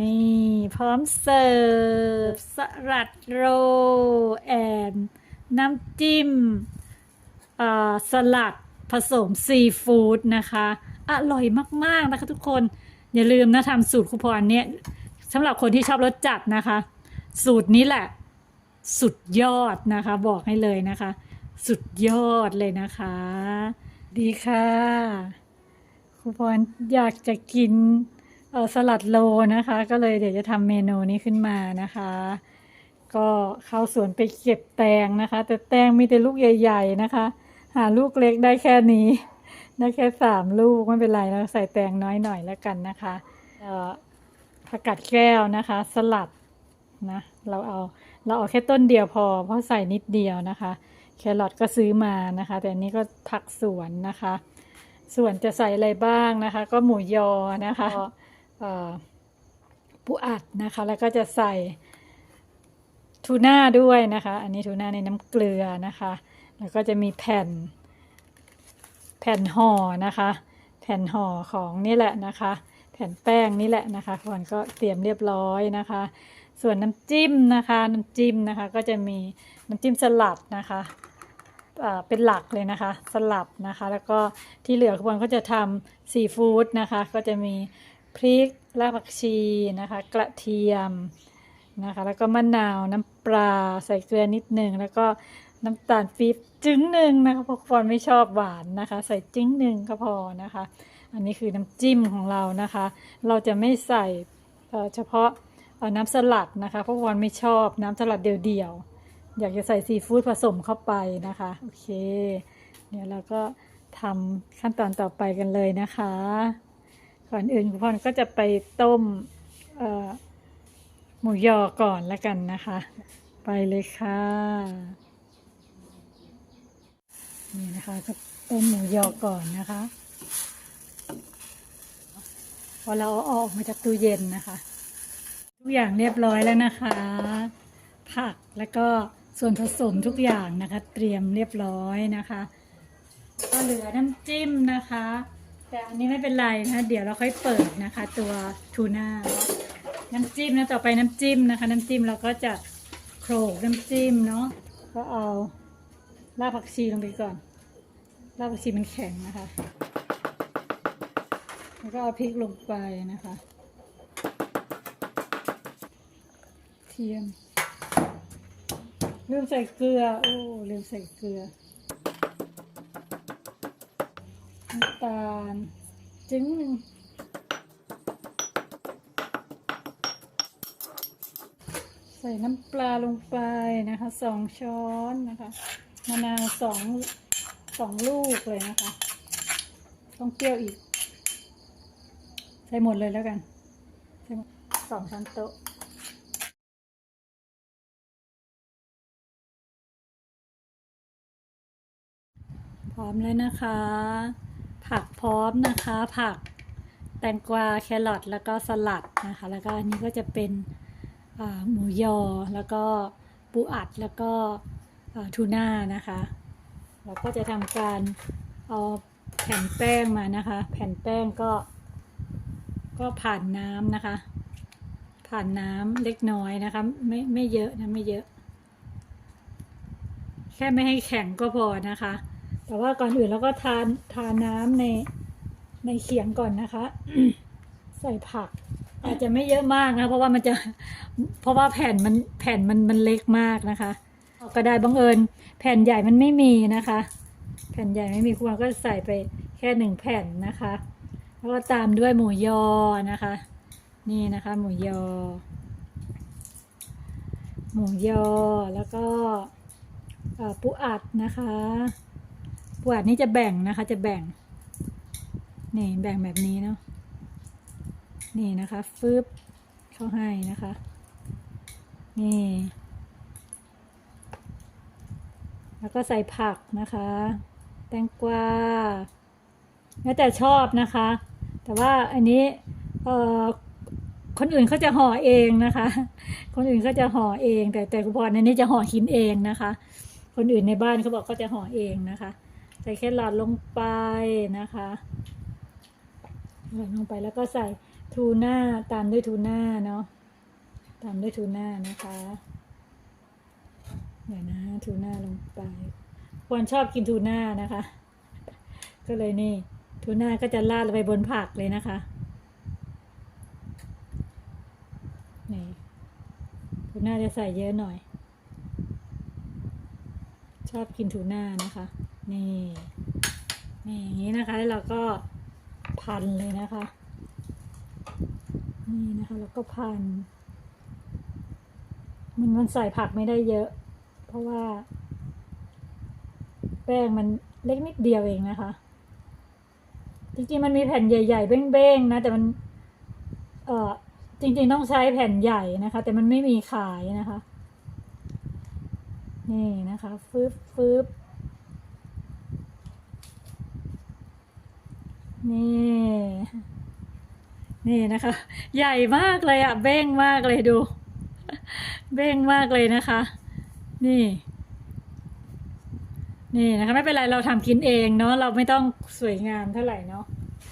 นี่พร้อมเสิร์ฟสลัดโรแอนน้ำจิ้มสลัดผสมซีฟู้ดนะคะ อร่อยมาก ๆ นะคะทุกคน อย่าลืมนะทำสูตรคูพรเนี่ยสำหรับคนที่ชอบรสจัดนะคะ สูตรนี้แหละ สุดยอดนะคะ บอกให้เลยนะคะ สุดยอดเลยนะคะ ดีค่ะครูพรอยากจะกิน สลัดโลนะคะ ก็เลยเดี๋ยวจะทำเมนูนี้ขึ้นมานะคะ ก็เข้าสวนไปเก็บแตงนะคะ แต่แตงมีแต่ลูกใหญ่ ๆนะคะ หาลูกเล็กได้แค่นี้ได้แค่สามลูกไม่เป็นไรเราใส่แตงน้อยหน่อยแล้วกันนะคะผักกาดแก้วนะคะ สลัดนะเราเอาเราเอาแค่ต้นเดียวพอ เพราะใส่นิดเดียวนะคะ แครอทก็ซื้อมานะคะ แต่อันนี้ก็ผักสวนนะคะ ส่วนจะใส่อะไรบ้างนะคะ ก็หมูยอนะคะ ปูอัดนะคะ แล้วก็จะใส่ทูน่าด้วยนะคะ อันนี้ทูน่าในน้ำเกลือนะคะ แล้วก็จะมีแผ่น แผ่นห่อนะคะ แผ่นห่อของนี่แหละนะคะ แผ่นแป้งนี่แหละนะคะก่อนก็เตรียมเรียบร้อยนะคะ ส่วนน้ำจิ้มนะคะ น้ำจิ้มนะคะ ก็จะมีน้ำจิ้มสลัดนะคะเป็นหลักเลยนะคะ สลับนะคะ แล้วก็ที่เหลือคุณก็จะทำซีฟู้ดนะคะ ก็จะมี พริกรากผักชีนะคะ กระเทียมนะคะ แล้วก็มะนาวน้ำปลาใส่เกลือนิดหนึ่งแล้วก็น้ำตาลปี๊บจึ้งหนึ่งนะคะเพราะคนไม่ชอบหวานนะคะ ใส่จึ้งหนึ่งก็พอนะคะ อันนี้คือน้ำจิ้มของเรานะคะ เราจะไม่ใส่เฉพาะน้ำสลัดนะคะเพราะวอนไม่ชอบน้ำสลัดเดียวๆอยากจะใส่ซีฟู้ดผสมเข้าไปนะคะโอเคเดี๋ยวเราก็ทำขั้นตอนต่อไปกันเลยนะคะ ก่อนอื่นคุณพรก็จะไปต้มหมูยอก่อนแล้วกันนะคะ ไปเลยค่ะ นี่นะคะจะต้มหมูยอก่อนนะคะพอเราเอาออกมาจากตู้เย็นนะคะ ทุกอย่างเรียบร้อยแล้วนะคะ ผักแล้วก็ส่วนผสมทุกอย่างนะคะ เตรียมเรียบร้อยนะคะ ก็เหลือน้ำจิ้มนะคะ แต่อันนี้ไม่เป็นไรนะเดี๋ยวเราค่อยเปิดนะคะ ตัวทูน่าน้ำจิ้มนะต่อไปน้ำจิ้มนะคะ น้ำจิ้มเราก็จะโขลกน้ำจิ้มเนาะก็เอารากผักชีลงไปก่อนรากผักชีมันแข็งนะคะ แล้วก็เอาพริกลงไปนะคะ เทียมลืมใส่เกลือโอ้ลืมใส่เกลือ น้ำตาลจึงหนึ่งใส่น้ำปลาลงไปนะคะสองช้อนนะคะมะนาวสองสองลูกเลยนะคะ ต้องเปรี้ยวอีก ใส่หมดเลยแล้วกันใส่สองช้อนโต๊ะพร้อมแล้วนะคะ ผักพร้อมนะคะ ผักแตงกวาแครอทแล้วก็สลัดนะคะ แล้วก็อันนี้ก็จะเป็นหมูยอแล้วก็ปูอัดแล้วก็ทูน่านะคะ เราก็จะทำการเอาแผ่นแป้งมานะคะ แผ่นแป้งก็ก็ผ่านน้ำนะคะ ผ่านน้ำเล็กน้อยนะคะ ไม่ไม่เยอะนะไม่เยอะ แค่ไม่ให้แข็งก็พอนะคะ แต่ว่าก่อนอื่นเราก็ทานทาน้ำในในเขียงก่อนนะคะ ใส่ผัก อาจจะไม่เยอะมากนะเพราะว่ามันจะเพราะว่าแผ่นมันแผ่นมันมันเล็กมากนะคะก็ได้บังเอิญ แผ่นใหญ่มันไม่มีนะคะ แผ่นใหญ่ไม่มีคุณก็ใส่ไปแค่หนึ่งแผ่นนะคะ แล้วก็ตามด้วยหมูยอนะคะ นี่นะคะ หมูยอ หมูยอแล้วก็ปูอัดนะคะ ปูอัดนี่จะแบ่งนะคะ จะแบ่ง นี่แบ่งแบบนี้เนาะ นี่นะคะฟึบเข้าให้นะคะ นี่ แล้วก็ใส่ผักนะคะ แตงกวา แล้วแต่ชอบนะคะ แต่ว่าอันนี้เอ่อคนอื่นเขาจะห่อเองนะคะ คนอื่นเขาจะห่อเอง แต่แต่คุณพรอันนี้จะห่อกินเองนะคะ คนอื่นในบ้านเขาบอกเขาจะห่อเองนะคะ ใส่แครอทลงไปนะคะใส่ลงไปแล้วก็ใส่ทูน่าตามด้วยทูน่าเนาะตามด้วยทูน่านะคะเดี๋ยวนะทูน่าลงไปควรชอบกินทูน่านะคะ ก็เลยนี่ทูน่าก็จะราดไปบนผักเลยนะคะนี่ทูน่าจะใส่เยอะหน่อย ชอบกินทูน่านะคะ นี่ นี่อย่างนี้นะคะแล้วเราก็พันเลยนะคะ นี่นะคะแล้วก็พัน มันมันใส่ผักไม่ได้เยอะ เพราะว่า แป้งมันเล็กนิดเดียวเองนะคะ จริงๆมันมีแผ่นใหญ่ ๆ เบ้งๆนะ แต่มัน เออจริงๆต้องใช้แผ่นใหญ่นะคะ แต่มันไม่มีขายนะคะ นี่นะคะ ฟืบฟืบ นี่ นี่นะคะ ใหญ่มากเลยอะเบ้งมากเลยดู เบ้งมากเลยนะคะ นี่ นี่นะคะไม่เป็นไรเราทำกินเองเนาะเราไม่ต้องสวยงามเท่าไหร่เนาะ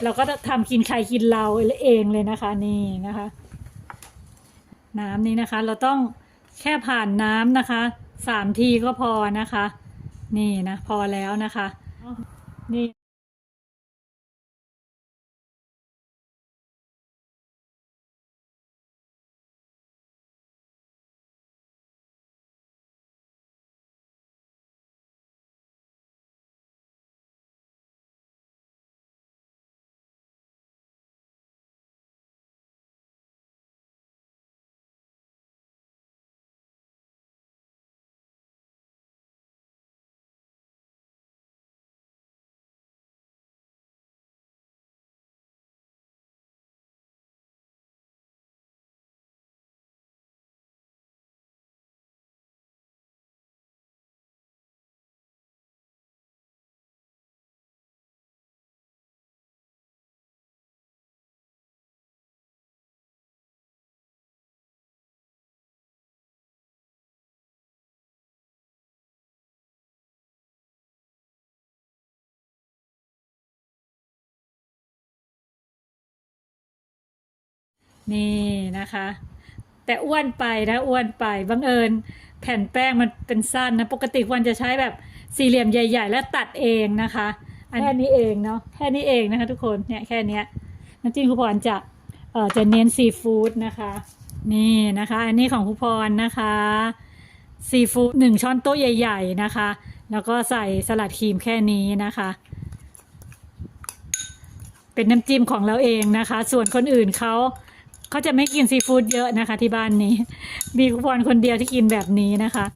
เราก็ทำกินใครกินเราเองเลยนะคะ นี่นะคะ น้ำนี้นะคะ เราต้องแค่ผ่านน้ำนะคะสามทีก็พอนะคะ นี่นะ พอแล้วนะคะ นี่ นี่นะคะ แต่อ้วนไปนะอ้วนไปบังเอิญแผ่นแป้งมันเป็นสั้นนะ ปกติควรจะใช้แบบสี่เหลี่ยมใหญ่ ๆ แล้วตัดเองนะคะ อันแค่นี้เองเนาะแค่นี้เองนะคะทุกคนเนี่ยแค่เนี้ยน้ำจิ้มครูพรจะเอ่อจะเน้นซีฟู้ดนะคะ นี่นะคะ อันนี้ของครูพรนะคะซีฟู้ดหนึ่งช้อนโต๊ะใหญ่ ๆนะคะ แล้วก็ใส่สลัดครีมแค่นี้นะคะ เป็นน้ำจิ้มของเราเองนะคะ ส่วนคนอื่นเขา เขาจะไม่กินซีฟู้ดเยอะนะคะ ที่บ้านนี้ มีคุปอนคนเดียวที่กินแบบนี้นะคะ